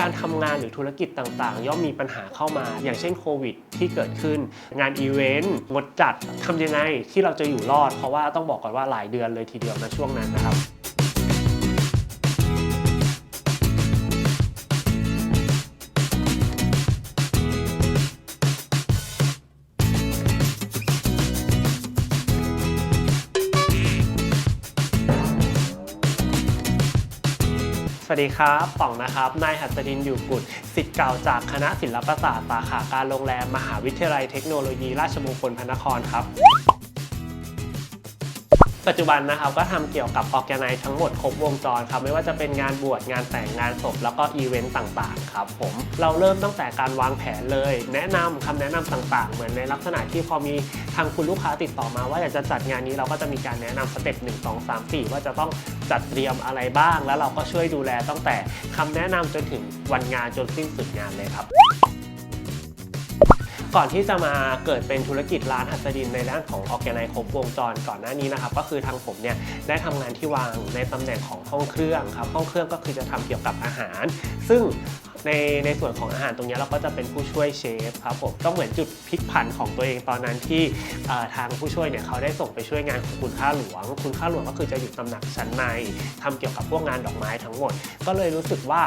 การทำงานหรือธุรกิจต่างๆ ย่อมมีปัญหาเข้ามา อย่างเช่นโควิดที่เกิดขึ้น งานอีเวนต์งดจัดทำยังไงที่เราจะอยู่รอด เพราะว่าต้องบอกก่อนว่าหลายเดือนเลยทีเดียวนะช่วงนั้นนะครับ วัสดีครับป๋องนะครับ นายหัสดินอยู่กุลสิทธิ์เก่าจากคณะศิลปศาสตร์สาขาการโรงแรม มหาวิทยาลัยเทคโนโลยี ราชมงคลพระนครครับ ปัจจุบันนะครับก็ทำเกี่ยวกับออแกไนทั้งหมดครบวงจรครับไม่ว่าจะเป็นงานบวชงานแต่งงานศพแล้วก็อีเวนต์ต่างๆครับผมเราเริ่มตั้งแต่การวางแผนเลย แนะนำคำแนะนำต่างๆ เหมือนในลักษณะที่พอมีทางคุณลูกค้าติดต่อมาว่าอยากจะจัดงานนี้เราก็จะมีการแนะนำสเต็ป1 2 3 4 ว่าจะต้องจัดเตรียมอะไรบ้าง แล้วเราก็ช่วยดูแลตั้งแต่คำแนะนำจนถึงวันงานจนสิ้นสุดงานเลยครับ ก่อนที่จะมาเกิดเป็นธุรกิจร้านหัสดินในด้านของออแกไนครบวงจรก่อนหน้านี้นะครับก็คือทางผมเนี่ยได้ทำงานที่วางในตำแหน่งของห้องเครื่องครับห้องเครื่องก็คือจะทำเกี่ยวกับอาหาร ซึ่ง ในในส่วนของอาหารตรงนี้เราก็จะเป็นผู้ช่วยเชฟครับผมก็เหมือนจุดพลิกผันของตัวเองตอนนั้นที่ทางผู้ช่วยเนี่ยเขาได้ส่งไปช่วยงานของคุณข้าหลวง คุณข้าหลวงก็คือจะอยู่ตำหนักชั้นในทำเกี่ยวกับพวกงานดอกไม้ทั้งหมด ก็เลยรู้สึกว่า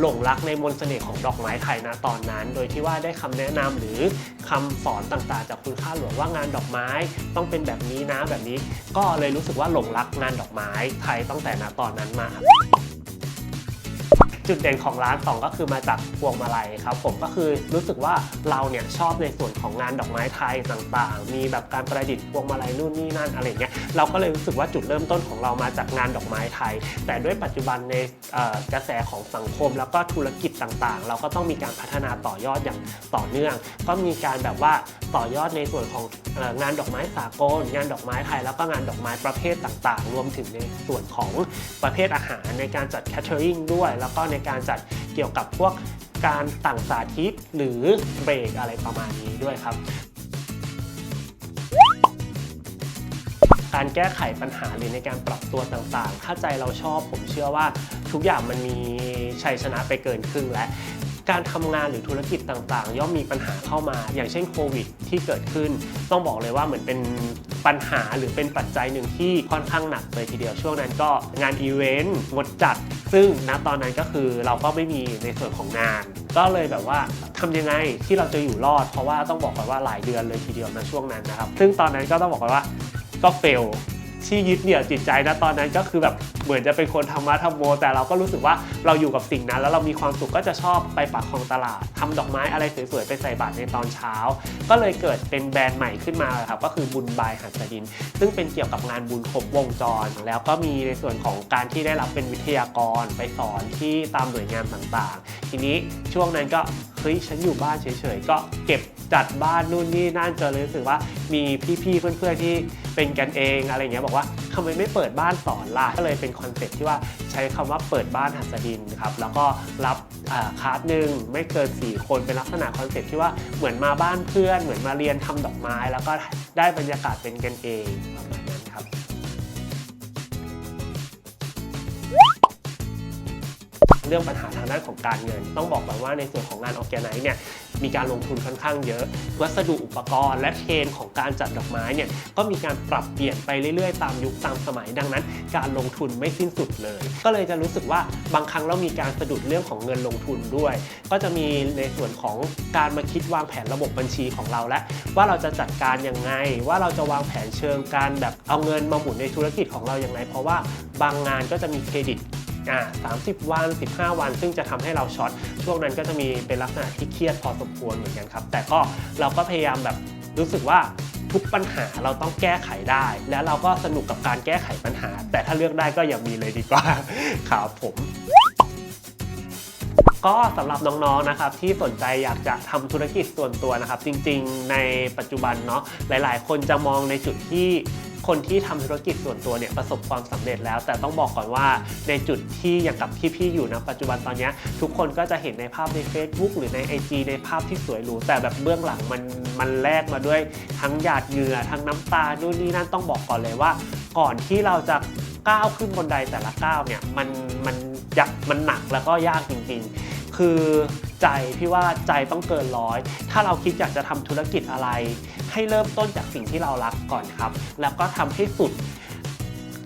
หลงรักในมนต์เสน่ห์ของดอกไม้ไทยนะตอนนั้น โดยที่ว่าได้คำแนะนำหรือคำสอนต่างๆ จากคุณข้าหลวงว่างานดอกไม้ต้องเป็นแบบนี้นะแบบนี้ ก็เลยรู้สึกว่าหลงรักงานดอกไม้ไทยตั้งแต่ณตอนนั้นมา จุดเด่นของร้านสองก็คือมาจากพวงมาลัยครับผมก็คือรู้สึกว่าเราเนี่ยชอบในส่วนของงานดอกไม้ไทยต่างๆ มีแบบการประดิษฐ์พวงมาลัยนู่นนี่นั่นอะไรเงี้ยเราก็เลยรู้สึกว่าจุดเริ่มต้นของเรามาจากงานดอกไม้ไทย แต่ด้วยปัจจุบันในกระแสของสังคมแล้วก็ธุรกิจต่างๆ เราก็ต้องมีการพัฒนาต่อยอดอย่างต่อเนื่อง ก็มีการแบบว่าต่อยอดในส่วนของงานดอกไม้สากล งานดอกไม้ไทย แล้วก็งานดอกไม้ประเภทต่างๆ รวมถึงในส่วนของประเภทอาหารในการจัดแคทเทอริงด้วย แล้วก็ในการจัดเกี่ยวกับพวกการต่างสาธิตหรือเบรกอะไรประมาณนี้ด้วยครับ การแก้ไขปัญหาหรือในการปรับตัวต่างๆ ถ้าใจเราชอบผมเชื่อว่าทุกอย่างมันมีชัยชนะไปเกินครึ่งและ การทำงานหรือธุรกิจต่างๆ ย่อมมีปัญหาเข้ามา อย่างเช่นโควิดที่เกิดขึ้น ต้องบอกเลยว่าเหมือนเป็นปัญหาหรือเป็นปัจจัยหนึ่งที่ค่อนข้างหนักเลยทีเดียวช่วงนั้นก็งานอีเวนต์งดจัด ซึ่งณตอนนั้นก็คือเราก็ไม่มีในส่วนของงาน ก็เลยแบบว่าทำยังไงที่เราจะอยู่รอด เพราะว่าต้องบอกก่อนว่าหลายเดือนเลยทีเดียวนะช่วงนั้นนะครับ ซึ่งตอนนั้นก็ต้องบอกก่อนว่าก็เฟล ที่ยึดเหนี่ยวจิตใจนะตอนนั้นก็คือแบบเหมือนจะเป็นคนธรรมะธรรมโม แต่เราก็รู้สึกว่าเราอยู่กับสิ่งนั้น แล้วเรามีความสุขก็จะชอบไปปักคลองตลาดทำดอกไม้อะไรสวยๆไปใส่บาตรในตอนเช้า ก็เลยเกิดเป็นแบรนด์ใหม่ขึ้นมาครับก็คือบุญบายหัสดิน ซึ่งเป็นเกี่ยวกับงานบุญครบวงจร แล้วก็มีในส่วนของการที่ได้รับเป็นวิทยากรไปสอนที่ตามหน่วยงานต่างๆ ทีนี้ช่วงนั้นก็เฮ้ยฉันอยู่บ้านเฉยๆก็เก็บ จัดบ้านนู่นนี่นั่นจนเลยรู้สึกว่ามีพี่ๆเพื่อนๆที่เป็นกันเองอะไรเงี้ยบอกว่าทำไมไม่เปิดบ้านสอนล่ะก็เลยเป็นคอนเซ็ปที่ว่าใช้คำว่าเปิดบ้านหัสดินครับแล้วก็รับอ่าคลาหนึ่งไม่เกิน 4 คนเป็นลักษณะคอนเซ็ปที่ว่าเหมือนมาบ้านเพื่อน เหมือนมาเรียนทำดอกไม้ แล้วก็ได้บรรยากาศเป็นกันเองประมาณนั้นครับเรื่องปัญหาทางด้านของการเงิน ต้องบอกก่อนว่าในส่วนของงานออแกไนเนี่ย มีการลงทุนค่อนข้างเยอะ วัสดุอุปกรณ์และเทรนของการจัดดอกไม้เนี่ยก็มีการปรับเปลี่ยนไปเรื่อยๆ ตามยุคตามสมัยดังนั้น การลงทุนไม่สิ้นสุดเลย ก็เลยจะรู้สึกว่าบางครั้งเรามีการสะดุดเรื่องของเงินลงทุนด้วย ก็จะมีในส่วนของการมาคิดวางแผนระบบบัญชีของเราและว่าเราจะจัดการยังไง ว่าเราจะวางแผนเชิงการแบบเอาเงินมาหมุนในธุรกิจของเราอย่างไรเพราะว่าบางงานก็จะมีเครดิต อ่า30 วัน 15 วัน ซึ่งจะทำให้เราช็อตช่วงนั้นก็จะมีเป็นลักษณะที่เครียดพอสมควรเหมือนกันครับ แต่ก็เราก็พยายามแบบรู้สึกว่าทุกปัญหาเราต้องแก้ไขได้ แล้วเราก็สนุกกับการแก้ไขปัญหา แต่ถ้าเลือกได้ก็อย่ามีเลยดีกว่าครับผมก็สำหรับน้องๆ นะครับที่สนใจอยากจะทำธุรกิจส่วนตัวนะครับ จริงๆ ในปัจจุบันเนาะหลายๆ คนจะมองในจุดที่ คนที่ทำธุรกิจส่วนตัวเนี่ยประสบความสำเร็จแล้ว แต่ต้องบอกก่อนว่าในจุดที่อย่างกับที่พี่อยู่นะปัจจุบันตอนนี้ทุกคนก็จะเห็นในภาพใน Facebook หรือใน IG ในภาพที่สวยหรูแต่แบบเบื้องหลังมันมันแลกมาด้วยทั้งหยาดเหงื่อทั้งน้ำตานู่นนี่นั่นต้องบอกก่อนเลยว่า ก่อนที่เราจะก้าวขึ้นบนไดแต่ละก้าวเนี่ยมันมันยักมันหนักแล้วก็ยากจริงๆ คือใจพี่ว่าใจต้องเกินร้อย ถ้าเราคิดอยากจะทำธุรกิจอะไร ให้เริ่มต้นจากสิ่งที่เรารักก่อนครับ แล้วก็ทำให้สุด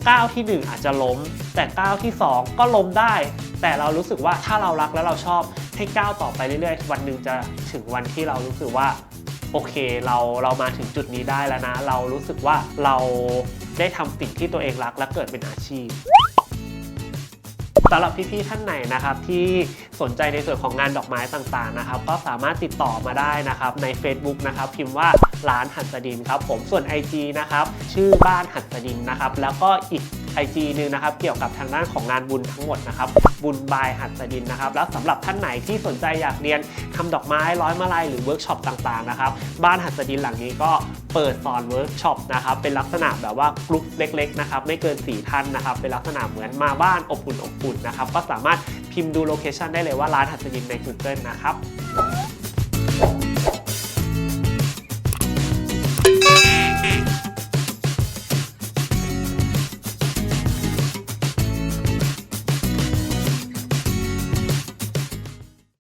ก้าวทีหนึ่1 อาจจะล้ม แต่ก้าวที่ 2 ก็ล้มได้ แต่เรารู้สึกว่าถ้าเรารักแล้วเราชอบให้ก้าวต่อไปเรื่อยๆ วันหนึ่งจะถึงวันที่เรารู้สึกว่าโอเคเราเรามาถึงจุดนี้ได้แล้วนะ เรารู้สึกว่าเราได้ทำสิ่งที่ตัวเองรักและเกิดเป็นอาชีพสำหรับพี่ๆท่านไหนนะครับที่สนใจในส่วนของงานดอกไม้ต่างๆนะครับ ก็สามารถติดต่อมาได้นะครับใน Facebook นะครับพิมพ์ว่า ร้านหัสดินครับผมส่วน IG นะครับชื่อบ้านหัสดินนะครับแล้วก็อีก IG หนึงนะครับเกี่ยวกับทางด้านของงานบุญทั้งหมดนะครับบุญบายหัสดินนะครับแล้วสำหรับท่านไหนที่สนใจอยากเรียนทำดอกไม้ร้อยมาลัยหรือเวิร์กช็อปต่างๆนะครับบ้านหัสดินหลังนี้ก็เปิดสอนเวิร์กช็อปนะครับเป็นลักษณะแบบว่ากลุ่มเล็กๆนะครับไม่เกิน 4 ท่านนะครับเป็นลักษณะเหมือนมาบ้านอบอุ่นอบอุ่นนะครับก็สามารถพิมพ์ดูโลเคชันได้เลยว่าร้านหัสดินใน Google นะครับ